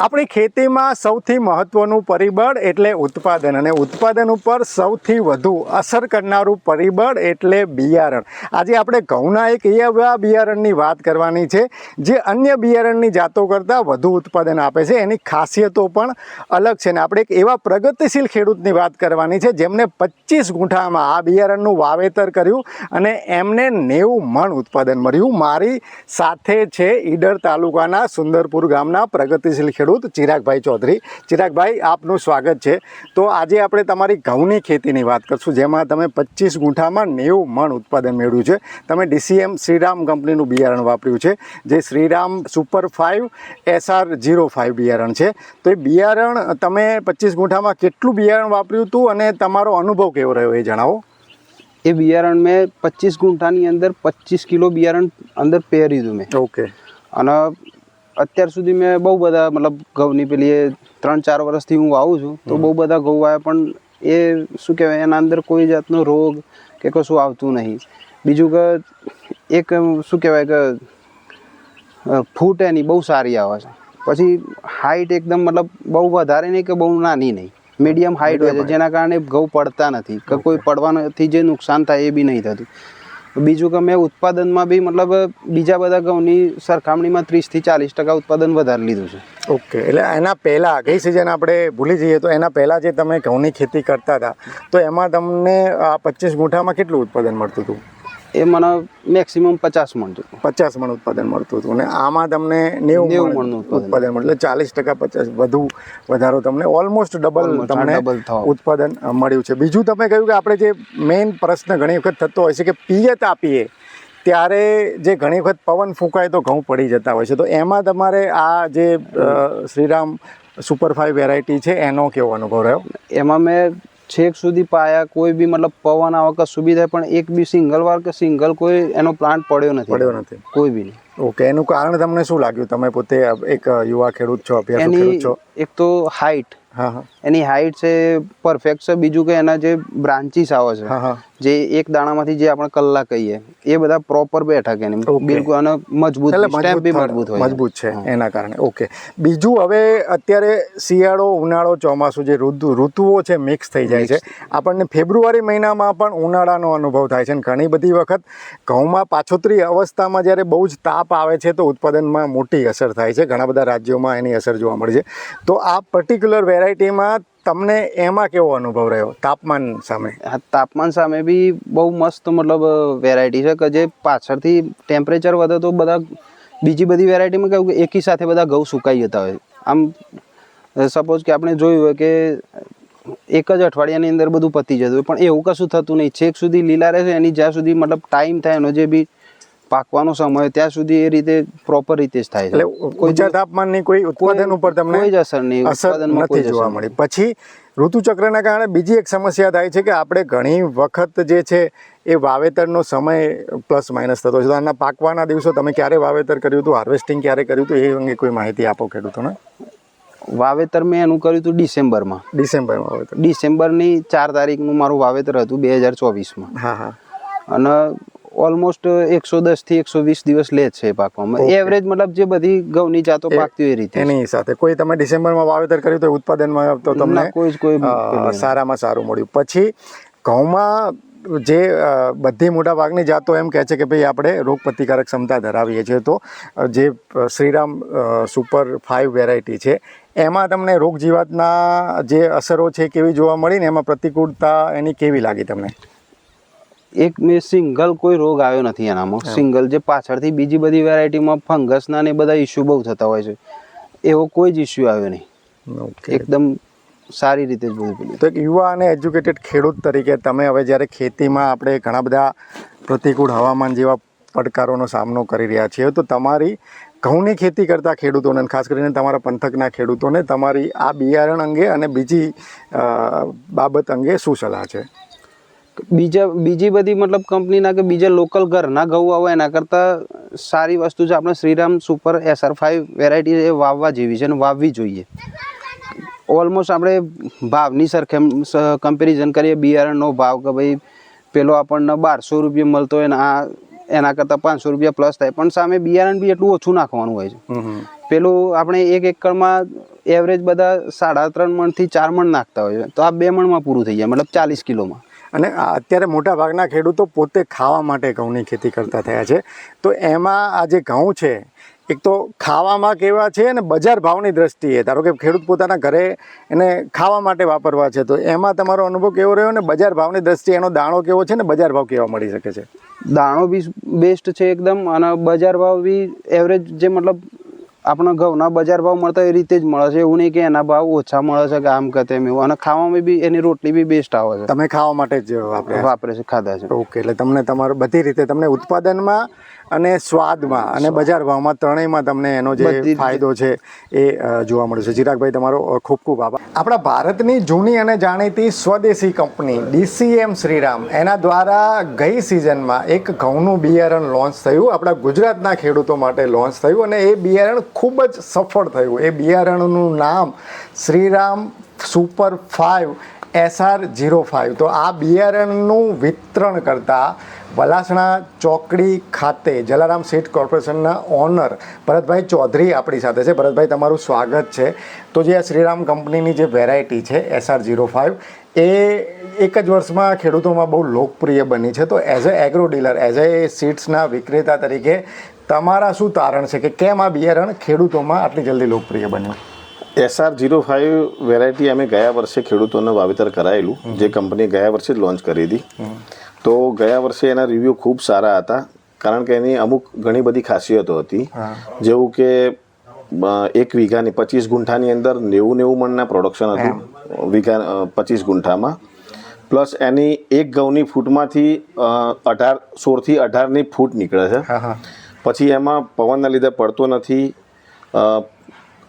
આપણી ખેતીમાં સૌથી મહત્વનું પરિબળ એટલે ઉત્પાદન અને ઉત્પાદન ઉપર સૌથી વધુ અસર કરનારું પરિબળ એટલે બિયારણ. આજે આપણે ઘઉંના એક એવા બિયારણની વાત કરવાની છે, જે અન્ય બિયારણની જાતો કરતાં વધુ ઉત્પાદન આપે છે. એની ખાસિયતો પણ અલગ છે ને આપણે એક એવા પ્રગતિશીલ ખેડૂતની વાત કરવાની છે જેમને પચીસ ગુંઠામાં આ બિયારણનું વાવેતર કર્યું અને એમને નેવું મણ ઉત્પાદન મળ્યું. મારી સાથે છે ઈડર તાલુકાના સુંદરપુર ગામના પ્રગતિશીલ ખેડૂત ચિરાગભાઈ ચૌધરી. ચિરાગભાઈ આપનું સ્વાગત છે. તો આજે આપણે તમારી ઘઉંની ખેતીની વાત કરશું જેમાં તમે પચીસ ગુંઠામાં નેવું મણ ઉત્પાદન મેળવ્યું છે. તમે ડીસીએમ શ્રીરામ કંપનીનું બિયારણ વાપર્યું છે જે Shriram super five SR zero five બિયારણ છે. તો એ બિયારણ તમે પચીસ ગુંઠામાં કેટલું બિયારણ વાપર્યું હતું અને તમારો અનુભવ કેવો રહ્યો એ જણાવો. એ બિયારણ મેં પચીસ ગુંઠાની અંદર પચીસ કિલો બિયારણ અંદર પહેર્યું દીધું મેં. ઓકે. અને અત્યાર સુધી મેં બહુ બધા મતલબ ઘઉંની પેલી એ ત્રણ ચાર વર્ષથી હું વાવું છું તો બહુ બધા ઘઉં આવ્યા પણ એ શું કહેવાય એના અંદર કોઈ જાતનો રોગ કે કશું આવતું નહીં. બીજું કે એક શું કહેવાય કે ફૂટ એની બહુ સારી આવે છે. પછી હાઈટ એકદમ મતલબ બહુ વધારે નહીં કે બહુ નાની નહીં. મીડિયમ હાઈટ હોય છે જેના કારણે ઘઉં પડતા નથી કે કોઈ પડવાથી જે નુકસાન થાય એ બી નહીં થતું. બીજું કે મેં ઉત્પાદનમાં બી મતલબ બીજા બધા ઘઉંની સરખામણીમાં ત્રીસથી ચાલીસ ટકા ઉત્પાદન વધારે લીધું છે. ઓકે, એટલે એના પહેલાં ગઈ સિઝન આપણે ભૂલી જઈએ તો એના પહેલાં જે તમે ઘઉંની ખેતી કરતા હતા, તો એમાં તમને આ પચીસ ગુંઠામાં કેટલું ઉત્પાદન મળતું હતું? એ મને મેક્સિમમ પચાસ મણ છે પચાસ મણ ઉત્પાદન મળતું હતું. અને આમાં તમને નેવું નેવું મણનું ઉત્પાદન. મળ્યું એટલે ચાલીસ ટકા પચાસ વધુ વધારો તમને ઓલમોસ્ટ ડબલ તમને ઉત્પાદન મળ્યું છે. બીજું તમે કહ્યું કે આપણે જે મેઇન પ્રશ્ન ઘણી વખત થતો હોય છે કે પિયત આપીએ ત્યારે જે ઘણી વખત પવન ફૂંકાય તો ઘઉં પડી જતા હોય છે. તો એમાં તમારે આ જે શ્રીરામ સુપર ફાઈવ વેરાયટી છે એનો કેવો અનુભવ રહ્યો? એમાં મેં છેક સુધી પાયા કોઈ બી મતલબ પવન આવે કશું બી પણ એક બી સિંગલ વાર કે સિંગલ કોઈ એનો પ્લાન્ટ પડ્યો નથી. પડ્યો નથી. કોઈ બી નહીં. ઓકે એનું કારણ તમને શું લાગ્યું? તમે પોતે એક યુવા ખેડૂત છો અભ્યાસ ખેડૂત છો. એક તો હાઈટ એની હાઈટ છે પરફેક્ટ છે બીજું કે એના જે બ્રાન્ચીસ આવે છે જે એક દાણામાંથી જે આપણે કલ્લા કહીએ એ બધા પ્રોપર બેઠા કે એની બિલકુલ અને મજબૂત સ્ટેમ્પ બી મજબૂત હોય મજબૂત છે એના કારણે. ઓકે બીજું હવે અત્યારે શિયાળો ઉનાળો ચોમાસું જે ઋતુ ઋતુઓ છે મિક્સ થઈ જાય છે. આપણને ફેબ્રુઆરી મહિનામાં પણ ઉનાળાનો અનુભવ થાય છે અને ઘણી બધી વખત ઘઉંમાં પાછોતરી અવસ્થામાં જ્યારે બહુ જ તાપ આવે છે તો ઉત્પાદનમાં મોટી અસર થાય છે. ઘણા બધા રાજ્યોમાં એની અસર જોવા મળે છે. તો આ પર્ટિક્યુલર વેરાયટીમાં તમને એમાં કેવો અનુભવ રહ્યો? તાપમાન સામે. તાપમાન સામે બી બહુ મસ્ત મતલબ વેરાયટી છે કે જે પાછળથી ટેમ્પરેચર વધે તો બધા બીજી બધી વેરાયટીમાં કેવું કે એકી સાથે બધા ઘઉં સુકાઈ જતા હોય. આમ સપોઝ કે આપણે જોયું હોય કે એક જ અઠવાડિયાની અંદર બધું પતી જતું હોય, પણ એવું કશું થતું નહીં. છેક સુધી લીલા રહે છે એની જ્યાં સુધી મતલબ ટાઈમ થાય એનો જે બી પાકવાનો સમય ત્યાં સુધી એ રીતે પ્રોપર રીતે જ થાય એટલે છે ઊંચા તાપમાનની કોઈ ઉત્પાદન ઉપર તમને કોઈ જ અસર નહીં અસર નથી જોવા મળી. પછી ઋતુચક્રના કારણે બીજી એક સમસ્યા થાય છે કે આપણે ઘણી વખત જે છે એ વાવેતરનો સમય પ્લસ માઇનસ થતો છે. આના પાકવાના દિવસો તમે ક્યારે વાવેતર કર્યું હતું? હાર્વેસ્ટિંગ ક્યારે કર્યું હતું? એ અંગે કોઈ માહિતી આપો ખેડૂતોને. વાવેતર મેં એનું કર્યું હતું ડિસેમ્બરમાં. ડિસેમ્બરમાં વાવેતર. ડિસેમ્બરની ચાર તારીખનું મારું વાવેતર હતું બે હજાર ચોવીસમાં. હા હા. અને ઓલમોસ્ટ એકસો દસથી એકસો વીસ દિવસ લે છે પાકવામાં. એવરેજ મતલબ જે બધી ઘઉંની જાતો પાકતી હોય રીતે એની સાથે. કોઈ તમે ડિસેમ્બરમાં વાવેતર કર્યું તો ઉત્પાદનમાં તો તમને કોઈ જ કોઈ. સારામાં સારું મળ્યું. પછી ઘઉંમાં જે બધી મોટા ભાગની જાતો એમ કહે છે કે ભાઈ આપણે રોગ પ્રતિકારક ક્ષમતા ધરાવીએ છીએ. તો જે શ્રીરામ સુપર ફાઇવ વેરાયટી છે એમાં તમને રોગ જીવાતના જે અસરો છે કેવી જોવા મળી ને એમાં પ્રતિકૂળતા એની કેવી લાગી તમને? એક મેં સિંગલ કોઈ રોગ આવ્યો નથી એનામાં. સિંગલ જે પાછળથી બીજી બધી વેરાયટીમાં ફંગસના ને બધા ઇસ્યુ બહુ થતા હોય છે. એવો કોઈ જ ઇસ્યુ આવ્યો નહીં. એકદમ સારી રીતે જ બધું તો એક યુવા અને એજ્યુકેટેડ ખેડૂત તરીકે તમે હવે જ્યારે ખેતીમાં આપણે ઘણા બધા પ્રતિકૂળ હવામાન જેવા પડકારોનો સામનો કરી રહ્યા છીએ તો તમારી ઘઉંની ખેતી કરતા ખેડૂતોને ખાસ કરીને તમારા પંથકના ખેડૂતોને તમારી આ બિયારણ અંગે અને બીજી બાબત અંગે શું સલાહ છે? બીજા બીજી બધી મતલબ કંપનીના કે બીજા લોકલ ઘરના ઘઉં આવે એના કરતાં સારી વસ્તુ છે. આપણે Shriram super SR five variety એ વાવવા જેવી છે અને વાવવી જોઈએ. ઓલમોસ્ટ આપણે ભાવની સરખેમ કમ્પેરિઝન કરીએ બિયારણનો ભાવ કે ભાઈ પેલો આપણને બારસો રૂપિયા મળતો હોય ને આ એના કરતાં પાંચસો રૂપિયા પ્લસ થાય. પણ સામે બિયારણ બી એટલું ઓછું નાખવાનું હોય છે. પેલું આપણે એક એકરમાં એવરેજ બધા સાડા ત્રણ મણથી ચાર મણ નાખતા હોય છે. તો આ બે મણમાં પૂરું થઈ જાય મતલબ ચાલીસ કિલોમાં. અને અત્યારે મોટા ભાગના ખેડૂતો પોતે ખાવા માટે ઘઉંની ખેતી કરતા થયા છે. તો એમાં આ જે ઘઉં છે, એક તો ખાવામાં કેવા છે અને બજાર ભાવની દ્રષ્ટિએ, ધારો કે ખેડૂત પોતાના ઘરે એને ખાવા માટે વાપરવા છે, તો એમાં તમારો અનુભવ કેવો રહ્યો ને બજાર ભાવની દ્રષ્ટિએ એનો દાણો કેવો છે ને બજાર ભાવ કેવા મળી શકે છે? દાણો બી બેસ્ટ છે એકદમ અને બજાર ભાવ બી એવરેજ જે મતલબ આપણા ઘઉંના બજાર ભાવ મળતા એ રીતે જ મળે છે. એવું નહીં કે એના ભાવ ઓછા મળે છે કે આમ કે તેમ એવું. અને ખાવામાં બી એની રોટલી બી બેસ્ટ આવે છે. તમે ખાવા માટે જ વાપરે વાપરે છે ખાધા છે. ઓકે એટલે તમને તમારું બધી રીતે તમને ઉત્પાદનમાં અને સ્વાદમાં અને બજાર ભાવમાં ત્રણેયમાં તમને એનો જે ફાયદો છે એ જોવા મળે છે. ચિરાગભાઈ તમારો ખૂબ ખૂબ આભાર. આપણા ભારતની જૂની અને જાણીતી સ્વદેશી કંપની ડીસીએમ શ્રીરામ એના દ્વારા ગઈ સિઝનમાં એક ઘઉંનું બિયારણ લોન્ચ થયું. આપણા ગુજરાતના ખેડૂતો માટે લોન્ચ થયું અને એ બિયારણ ખૂબ જ સફળ થયું. એ બિયારણનું નામ Shriram super five SR zero five તો આ બિયારણનું વિતરણ કરતા વલાસણા ચોકડી ખાતે જલારામ સીટ કોર્પોરેશનના ઓનર ભરતભાઈ ચૌધરી આપણી સાથે છે. ભરતભાઈ, તમારું સ્વાગત છે. તો જે આ શ્રીરામ કંપનીની જે વેરાયટી છે, એસઆર ઝીરો ફાઇવ એ એક જ વર્ષમાં ખેડૂતોમાં બહુ લોકપ્રિય બની છે. તો as a agro dealer, as a સીડ્સના વિક્રેતા તરીકે તમારા શું તારણ છે કે કેમ આ બિયારણ ખેડૂતોમાં આટલી જલ્દી લોકપ્રિય બન્યું? એસઆર જીરો ફાઇવ વેરાયટી અમે ગયા વર્ષે ખેડૂતોને વાવેતર કરાયેલું. જે કંપની ગયા વર્ષે જ લોન્ચ કરી હતી. તો ગયા વર્ષે એના રિવ્યૂ ખૂબ સારા હતા. કારણ કે એની અમુક ઘણી બધી ખાસિયતો હતી. જેવું કે એક વીઘાની પચીસ ગુંઠાની અંદર નેવું નેવું મણના પ્રોડક્શન હતું. વીઘા પચીસ ગુંઠામાં. પ્લસ એની એક ઘઉંની ફૂટમાંથી અઢાર સોળથી અઢારની ફૂટ નીકળે છે. પછી એમાં પવનના લીધે પડતો નથી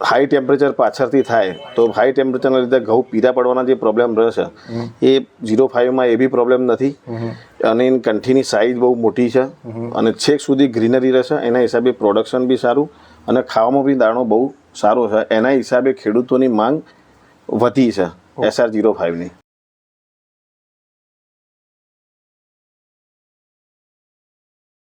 હાઈ ટેમ્પરેચર પાછળથી થાય તો હાઈ ટેમ્પરેચરના લીધે ઘઉં પીરા પડવાના જે પ્રોબ્લેમ રહેશે એ ઝીરો ફાઇવમાં એ બી પ્રોબ્લેમ નથી. અને એની કંઠીની સાઇઝ બહુ મોટી છે. અને છેક સુધી ગ્રીનરી રહેશે એના હિસાબે પ્રોડક્શન બી સારું અને ખાવામાં બી દાણો બહુ સારો છે. એના હિસાબે ખેડૂતોની માંગ વધી છે એસઆર જીરો ફાઇવની